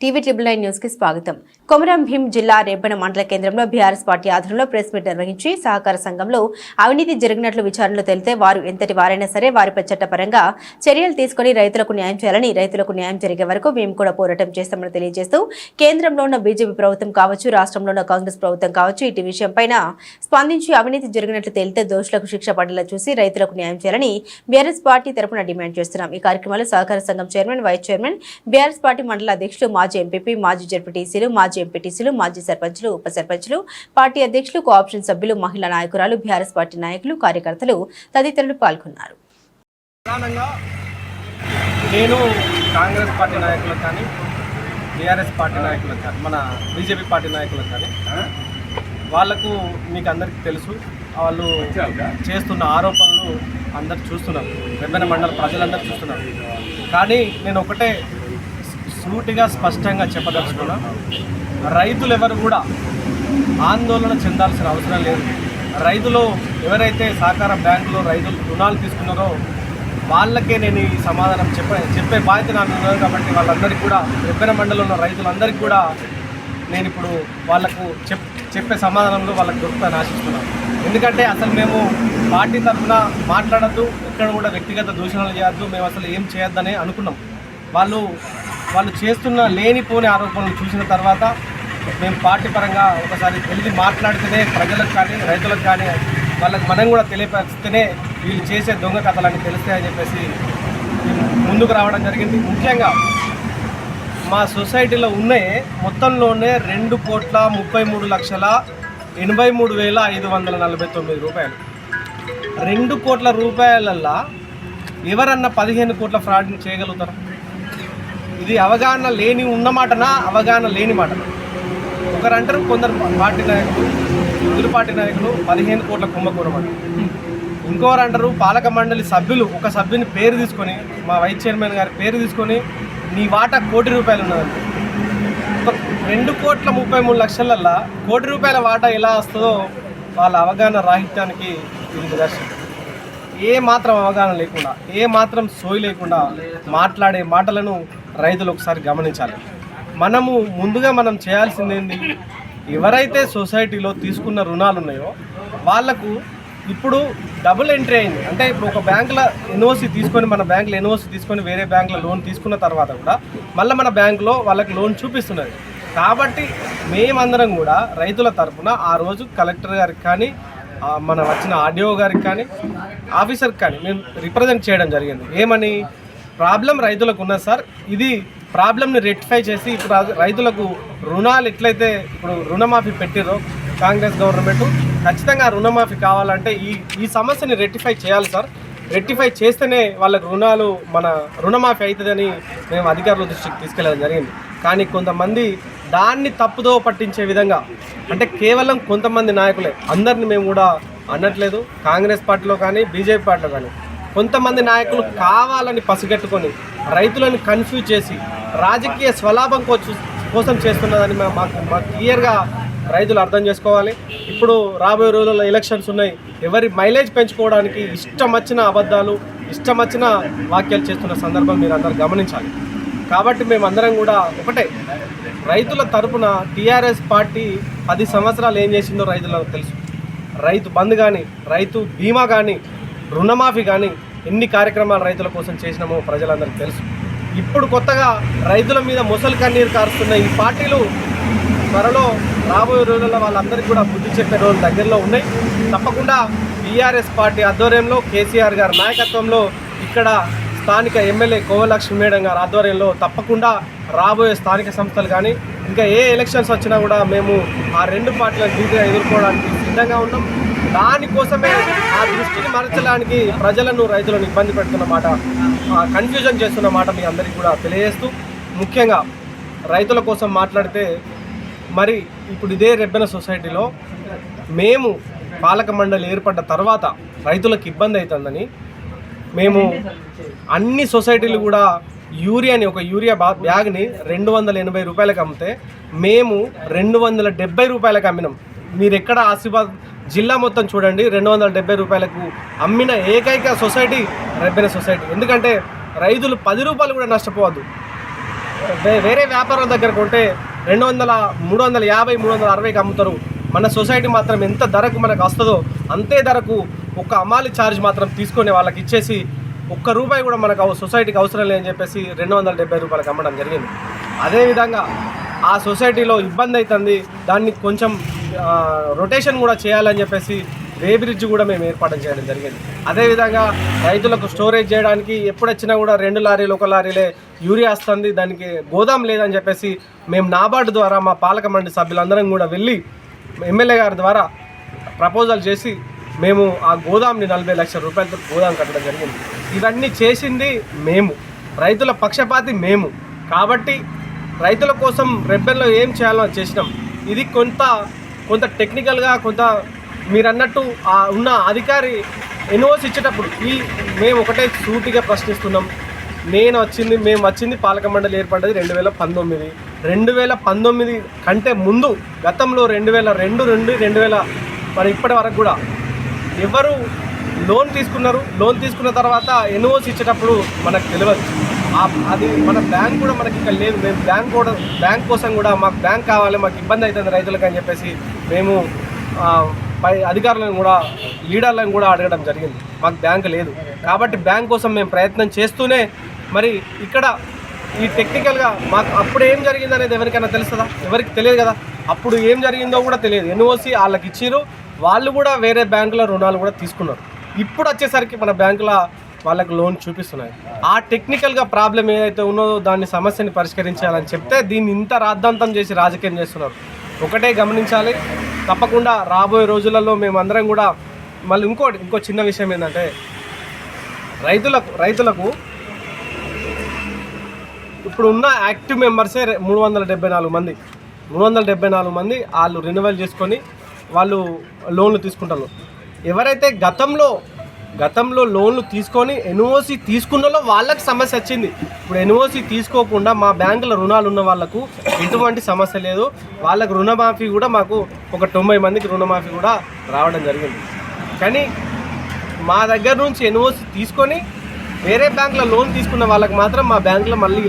TV triple nine న్యూస్కి స్వాగతం. కొమరం భీం జిల్లా రేపన మండల కేంద్రంలో బీఆర్ఎస్ పార్టీ ఆధ్వర్యంలో ప్రెస్ మీట్ నిర్వహించి సహకార సంఘంలో అవినీతి జరిగినట్లు విచారణలో తెలితే వారు ఎంతటి వారైనా సరే వారిపై చట్టపరంగా చర్యలు తీసుకుని రైతులకు న్యాయం చేయాలని రైతులకు న్యాయం జరిగే వరకు మేము కూడా పోరాటం చేస్తామని తెలియజేస్తూ కేంద్రంలో ఉన్న బీజేపీ ప్రభుత్వం కావచ్చు రాష్ట్రంలో ఉన్న కాంగ్రెస్ ప్రభుత్వం కావచ్చు ఇటు విషయంపైన స్పందించి అవినీతి జరిగినట్లు తేలితే దోషులకు శిక్ష పడేలా చూసి రైతులకు న్యాయం చేయాలని బీఆర్ఎస్ పార్టీ తరపున డిమాండ్ చేస్తున్నాం. ఈ కార్యక్రమంలో సహకార సంఘం chairman vice chairman BRS party మండల అధ్యక్షులు మాజీ ఎంపీపీ మాజీ జడ్పీటీసీలు మాజీ ఎంపీటీసీలు మాజీ సర్పంచ్లు ఉప సర్పంచ్లు పార్టీ అధ్యక్షులు కోఆప్షన్ సభ్యులు మహిళా నాయకురాలు బీఆర్ఎస్ పార్టీ నాయకులు కార్యకర్తలు తదితరులు పాల్గొన్నారు. నేను కాంగ్రెస్ పార్టీ నాయకులకు కానీ బీఆర్ఎస్ పార్టీ నాయకులకు కానీ మన బీజేపీ పార్టీ నాయకులకు కానీ వాళ్ళకు మీకు అందరికీ తెలుసు వాళ్ళు చేస్తున్న ఆరోపణలు అందరు చూస్తున్నారు. వెంబెన మండల ప్రజలందరూ చూస్తున్నారు. కానీ నేను ఒకటే సూటిగా స్పష్టంగా చెప్పదలుచుకున్నా రైతులు ఎవరు కూడా ఆందోళన చెందాల్సిన అవసరం లేదు. రైతులు ఎవరైతే సహకార బ్యాంకులో రైతులు రుణాలు తీసుకున్నారో వాళ్ళకే నేను ఈ సమాధానం చెప్పే చెప్పే బాధ్యత నాకు ఉన్నది కాబట్టి వాళ్ళందరికీ కూడా రెబ్బెన మండలంలో ఉన్న రైతులందరికీ కూడా నేను ఇప్పుడు వాళ్ళకు చెప్ చెప్పే సమాధానంలో వాళ్ళకి దొరుకుతాను ఆశిస్తున్నాను. ఎందుకంటే అసలు మేము పార్టీ తరఫున మాట్లాడద్దు ఎక్కడ కూడా వ్యక్తిగత దూషణలు చేయొద్దు మేము అసలు ఏం చేయొద్దని అనుకున్నాం. వాళ్ళు వాళ్ళు చేస్తున్న లేనిపోని ఆరోపణలు చూసిన తర్వాత మేము పార్టీ పరంగా ఒకసారి తెలిసి మాట్లాడితేనే ప్రజలకు కానీ రైతులకు కానీ వాళ్ళకి మనం కూడా తెలియపరిస్తేనే వీళ్ళు చేసే దొంగ కథలన్నీ తెలుస్తాయని చెప్పేసి ముందుకు రావడం జరిగింది. ముఖ్యంగా మా సొసైటీలో ఉన్నాయే మొత్తంలోనే రెండు కోట్ల ముప్పై మూడు లక్షల ఎనభై మూడు వేల ఐదు వందల నలభై తొమ్మిది రూపాయలు. రెండు కోట్ల రూపాయలల్లా ఎవరన్నా పదిహేను కోట్ల ఫ్రాడ్ని చేయగలుగుతారు? ఇది అవగాహన లేని ఉన్నమాటనా? అవగాహన లేని మాట ఒకరు అంటారు కొందరు పార్టీ నాయకులు ఎదురు పార్టీ నాయకులు పదిహేను కోట్ల కుంభకోణం అంటారు ఇంకోరు అంటారు పాలక మండలి సభ్యులు ఒక సభ్యుని పేరు తీసుకొని మా వైస్ చైర్మన్ గారి పేరు తీసుకొని నీ వాటా కోటి రూపాయలు ఉన్నదండి రెండు కోట్ల ముప్పై మూడు లక్షలల్లా కోటి రూపాయల వాటా ఎలా వస్తుందో వాళ్ళ అవగాహన రాహిత్యానికి ఇది నిదర్శనం. ఏ మాత్రం అవగాహన లేకుండా ఏ మాత్రం సోయి లేకుండా మాట్లాడే మాటలను రైతులు ఒకసారి గమనించాలి. మనము ముందుగా మనం చేయాల్సింది ఏంటి? ఎవరైతే సొసైటీలో తీసుకున్న రుణాలు ఉన్నాయో వాళ్ళకు ఇప్పుడు డబుల్ ఎంట్రీ అయింది. అంటే ఇప్పుడు ఒక బ్యాంకులో ఎన్ఓసి తీసుకొని మన బ్యాంకులో ఎన్ఓసి తీసుకొని వేరే బ్యాంకులో లోన్ తీసుకున్న తర్వాత కూడా మళ్ళీ మన బ్యాంకులో వాళ్ళకి లోన్ చూపిస్తున్నది. కాబట్టి మేమందరం కూడా రైతుల తరఫున ఆ రోజు కలెక్టర్ గారికి కానీ మన వచ్చిన ఆర్డీఓ గారికి కానీ ఆఫీసర్కి కానీ మేము రిప్రజెంట్ చేయడం జరిగింది. ఏమని? ప్రాబ్లం రైతులకు ఉన్నది సార్. ఇది ప్రాబ్లంని రెక్టిఫై చేసి ఇప్పుడు రైతులకు రుణాలు ఎట్లయితే ఇప్పుడు రుణమాఫీ పెట్టిరో కాంగ్రెస్ గవర్నమెంట్ ఖచ్చితంగా రుణమాఫీ కావాలంటే ఈ ఈ సమస్యని రెక్టిఫై చేయాలి సార్. రెక్టిఫై చేస్తేనే వాళ్ళకు రుణాలు మన రుణమాఫీ అవుతుందని మేము అధికారుల దృష్టికి తీసుకెళ్ళడం జరిగింది. కానీ కొంతమంది దాన్ని తప్పుదో పట్టించే విధంగా అంటే కేవలం కొంతమంది నాయకులే అందరిని మేము కూడా అనట్లేదు. కాంగ్రెస్ పార్టీలో కానీ బీజేపీ పార్టీలో కానీ. కొంతమంది నాయకులు కావాలని పసిగట్టుకొని రైతులను కన్ఫ్యూజ్ చేసి రాజకీయ స్వలాభం కోసం కోసం చేస్తున్నదని మాకు మాకు క్లియర్గా రైతులు అర్థం చేసుకోవాలి. ఇప్పుడు రాబోయే రోజుల్లో ఎలక్షన్స్ ఉన్నాయి. ఎవరి మైలేజ్ పెంచుకోవడానికి ఇష్టం వచ్చిన అబద్ధాలు ఇష్టం వచ్చిన వాక్యాలు చేస్తున్న సందర్భం మీరు అందరు గమనించాలి. కాబట్టి మేమందరం కూడా ఒకటే రైతుల తరపున టీఆర్ఎస్ పార్టీ పది సంవత్సరాలు ఏం చేసిందో రైతులకు తెలుసు. రైతు బంద్ కానీ రైతు బీమా కానీ రుణమాఫీ కానీ ఎన్ని కార్యక్రమాలు రైతుల కోసం చేసినామో ప్రజలందరికీ తెలుసు. ఇప్పుడు కొత్తగా రైతుల మీద ముసలి కన్నీరు కారుస్తున్న ఈ పార్టీలు త్వరలో రాబోయే రోజుల్లో వాళ్ళందరికీ కూడా బుద్ధి చెప్పే రోజులు దగ్గరలో ఉన్నాయి. తప్పకుండా బీఆర్ఎస్ పార్టీ ఆధ్వర్యంలో కేసీఆర్ గారి నాయకత్వంలో ఇక్కడ స్థానిక ఎమ్మెల్యే కోవలక్ష్మి మేడం గారి ఆధ్వర్యంలో తప్పకుండా రాబోయే స్థానిక సంస్థలు కానీ ఇంకా ఏ ఎలక్షన్స్ వచ్చినా కూడా మేము ఆ రెండు పార్టీలను ధీటుగా ఎదుర్కోవడానికి సిద్ధంగా ఉన్నాం. దానికోసమే ఆ దృష్టిని మరచడానికి ప్రజలను రైతులను ఇబ్బంది పెడుతున్న మాట కన్ఫ్యూజన్ చేస్తున్న మాట మీ అందరికీ కూడా తెలియజేస్తూ ముఖ్యంగా రైతుల కోసం మాట్లాడితే మరి ఇప్పుడు ఇదే రెబ్బెన సొసైటీలో మేము పాలక మండలి ఏర్పడ్డ తర్వాత రైతులకు ఇబ్బంది అవుతుందని మేము అన్ని సొసైటీలు కూడా యూరియాని ఒక యూరియా బా బ్యాగ్ని రెండు వందల ఎనభై రూపాయలకు అమ్మితే మేము రెండు వందల డెబ్బై రూపాయలకు అమ్మినాం. మీరు ఎక్కడ ఆసిఫాబాద్ జిల్లా మొత్తం చూడండి రెండు వందల డెబ్బై రూపాయలకు అమ్మిన ఏకైక సొసైటీ రెబ్బెన సొసైటీ. ఎందుకంటే రైతులు పది రూపాయలు కూడా నష్టపోవద్దు. వే- వేరే వ్యాపారం దగ్గర కొంటే రెండు వందల మూడు వందల యాభై మూడు వందల అరవైకి అమ్ముతారు. మన సొసైటీ మాత్రం ఎంత ధరకు మనకు వస్తుందో అంతే ధరకు ఒక్క అమాలి ఛార్జ్ మాత్రం తీసుకొని వాళ్ళకి ఇచ్చేసి ఒక్క రూపాయి కూడా మనకు సొసైటీకి అవసరం లేదని చెప్పేసి రెండు వందల డెబ్బై రూపాయలకు అమ్మడం జరిగింది. అదేవిధంగా ఆ సొసైటీలో ఇబ్బంది అవుతుంది. దాన్ని కొంచెం రొటేషన్ కూడా చేయాలని చెప్పేసి వే బ్రిడ్జ్ కూడా మేము ఏర్పాటు చేయడం జరిగింది. అదేవిధంగా రైతులకు స్టోరేజ్ చేయడానికి ఎప్పుడొచ్చినా కూడా రెండు లారీలు ఒక లారీలే యూరియా వస్తుంది. దానికి గోదాం లేదని చెప్పేసి మేము నాబార్డు ద్వారా మా పాలక మండలి సభ్యులందరం కూడా వెళ్ళి ఎమ్మెల్యే గారి ద్వారా ప్రపోజల్ చేసి మేము ఆ గోదాంని నలభై లక్షల రూపాయలతో గోదాం కట్టడం జరిగింది. ఇవన్నీ చేసింది మేము. రైతుల పక్షపాతి మేము. కాబట్టి రైతుల కోసం రెబ్బెన్లో ఏం చేయాలో చేసినాం. ఇది కొంత కొంత టెక్నికల్గా కొంత మీరు అన్నట్టు ఉన్న అధికారి ఎన్ఓసి ఇచ్చేటప్పుడు ఈ మేము ఒకటే సూటిగా ప్రశ్నిస్తున్నాం. నేను వచ్చింది మేము వచ్చింది పాలక మండలి ఏర్పడ్డది రెండు వేల పంతొమ్మిది. రెండు వేల పంతొమ్మిది కంటే ముందు గతంలో రెండు వేల రెండు రెండు రెండు వేల మరి ఇప్పటి వరకు కూడా ఎవరు లోన్ తీసుకున్నారు? లోన్ తీసుకున్న తర్వాత ఎన్ఓసి ఇచ్చేటప్పుడు మనకు తెలియదు. అది మన బ్యాంక్ కూడా మనకి ఇక్కడ లేదు. మేము బ్యాంక్ కూడా బ్యాంక్ కోసం కూడా మాకు బ్యాంక్ కావాలి మాకు ఇబ్బంది అవుతుంది రైతులకు అని చెప్పేసి మేము పై అధికారులను కూడా లీడర్లను కూడా అడగడం జరిగింది. మాకు బ్యాంక్ లేదు. కాబట్టి బ్యాంక్ కోసం మేము ప్రయత్నం చేస్తూనే మరి ఇక్కడ ఈ టెక్నికల్గా మాకు అప్పుడు ఏం జరిగింది అనేది ఎవరికైనా తెలుస్తుందా? ఎవరికి తెలియదు కదా? అప్పుడు ఏం జరిగిందో కూడా తెలియదు. ఎన్ఓసి వాళ్ళకి ఇచ్చిర్రు. వాళ్ళు కూడా వేరే బ్యాంకుల రుణాలు కూడా తీసుకున్నారు. ఇప్పుడు వచ్చేసరికి మన బ్యాంకుల వాళ్ళకి లోన్ చూపిస్తున్నాయి. ఆ టెక్నికల్గా ప్రాబ్లం ఏదైతే ఉన్నదో దాన్ని సమస్యని పరిష్కరించాలని చెప్తే దీన్ని ఇంత రాద్ధాంతం చేసి రాజకీయం చేస్తున్నారు. ఒకటే గమనించాలి. తప్పకుండా రాబోయే రోజులలో మేమందరం కూడా మళ్ళీ ఇంకోటి ఇంకో చిన్న విషయం ఏంటంటే రైతులకు రైతులకు ఇప్పుడు ఉన్న యాక్టివ్ మెంబర్సే మూడు వందల డెబ్బై నాలుగు మంది. మూడు వందల డెబ్బై నాలుగు మంది వాళ్ళు రెన్యువల్ చేసుకొని వాళ్ళు లోన్లు తీసుకుంటారు ఎవరైతే గతంలో గతంలో లోన్లు తీసుకొని ఎన్ఓసి తీసుకున్నలో వాళ్ళకి సమస్య వచ్చింది. ఇప్పుడు ఎన్ఓసి తీసుకోకుండా మా బ్యాంకులో రుణాలు ఉన్న వాళ్ళకు ఎటువంటి సమస్య లేదు. వాళ్ళకు రుణమాఫీ కూడా మాకు ఒక తొంభై మందికి రుణమాఫీ కూడా రావడం జరిగింది. కానీ మా దగ్గర నుంచి ఎన్ఓసి తీసుకొని వేరే బ్యాంకులో లోన్ తీసుకున్న వాళ్ళకి మాత్రం మా బ్యాంకులో మళ్ళీ